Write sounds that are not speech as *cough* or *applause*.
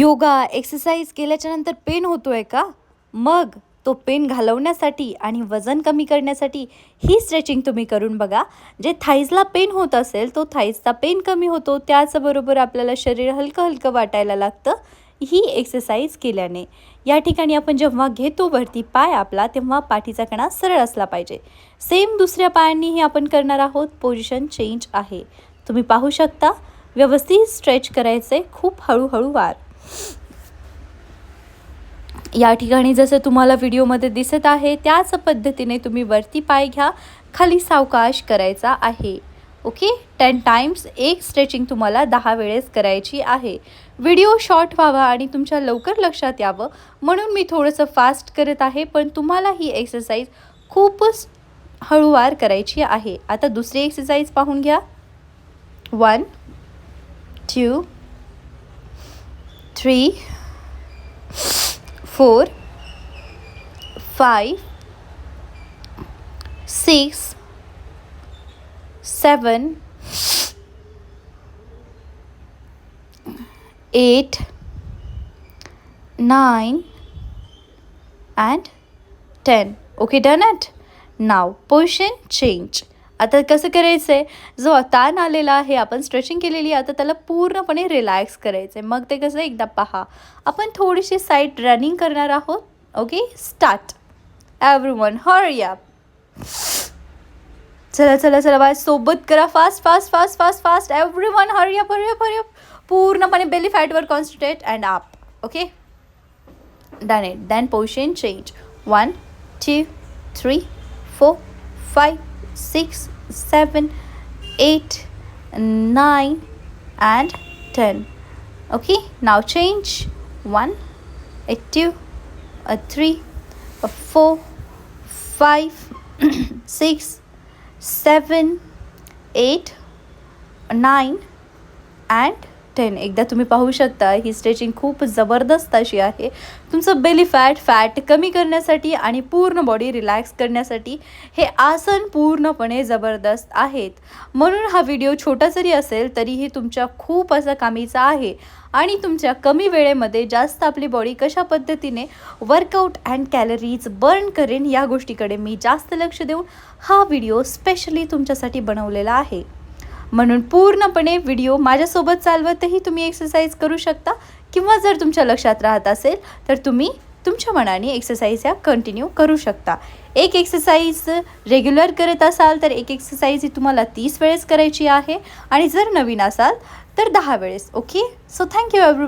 Yoga exercise केल्याच्यानंतर pen होतो आहे का? मग तो पेन घालवण्यासाठी आणि वजन कमी करण्यासाठी ही स्ट्रेचिंग तुम्ही करून बघा. जे थाईजला पेन होत असेल तो थाईजचा पेन कमी होतो. त्याचबरोबर आपल्याला शरीर हलकं हलकं वाटायला लागतं. ही एक्सरसाइज केल्याने. या ठिकाणी आपण जेव्हा घेतो वरती पाय आपला तेव्हा पाठीचा कणा सरळ असला पाहिजे. सेम दुसऱ्या पायांनीही आपण करणार आहोत. पोझिशन चेंज आहे. तुम्ही पाहू शकता. व्यवस्थित स्ट्रेच करायचे खूप हळूहळू वार या ठिकाणी जसं तुम्हाला व्हिडिओमध्ये दिसत आहे त्याच पद्धतीने तुम्ही वरती पाय घ्या. खाली सावकाश करायचा आहे. ओके? टेन टाइम्स एक स्ट्रेचिंग तुम्हाला दहा वेळेस करायची आहे. व्हिडिओ शॉर्ट व्हावा आणि तुमच्या लवकर लक्षात यावं. म्हणून मी थोडंसं फास्ट करत आहे पण तुम्हाला ही एक्सरसाइज खूपच हळूवार करायची आहे. आता दुसरी एक्सरसाइज पाहून घ्या. One two three, four, five, six, seven, eight, nine, and 10. Okay, done it? Now, position change. आता कसं करायचं आहे जो ताण आलेला आहे आपण स्ट्रेचिंग केलेली आहे आता त्याला पूर्णपणे रिलॅक्स करायचं आहे मग ते कसं एकदा पहा. आपण थोडीशी साईड रनिंग करणार आहोत. Okay start everyone hurry up चला चला चला बाय सोबत करा. Fast fast fast fast fast everyone hurry up hurry पूर्णपणे belly फॅटवर concentrate and up okay done it then position change one two three four five six, seven, eight, nine, and 10. Okay, now change 1, a 2, a 3, a 4, 5, *clears throat* 6, 7, 8, 9, and ten एकदा तुम्ही पाहू शकता ही stretching खूप जबरदस्त अशी आहे. तुमचं बेली फॅट फॅट कमी करण्यासाठी आणि पूर्ण बॉडी रिलॅक्स करण्यासाठी हे आसन पूर्णपणे जबरदस्त आहेत. म्हणून हा व्हिडिओ छोटा जरी असेल तरीही तुमच्या खूप असा कामीचा आहे. आणि तुमच्या कमी वेळेमध्ये जास्त आपली बॉडी कशा पद्धतीने वर्कआउट अँड कॅलरीज बर्न करेन या गोष्टीकडे मी जास्त लक्ष देऊन हा व्हिडिओ स्पेशली तुमच्यासाठी बनवलेला आहे. म्हणून पूर्णपणे व्हिडिओ माझ्यासोबत चालवतही तुम्ही एक्सरसाइज करू शकता. किंवा जर तुमच्या लक्षात राहत असेल तर तुम्ही तुमच्या मनाने एक्सरसाइज ह्या कंटिन्यू करू शकता. एक एक्सरसाइज रेग्युलर करत असाल तर एक एक्सरसाइज ही तुम्हाला तीस वेळेस करायची आहे. आणि जर नवीन असाल तर दहा वेळेस. Okay so thank you every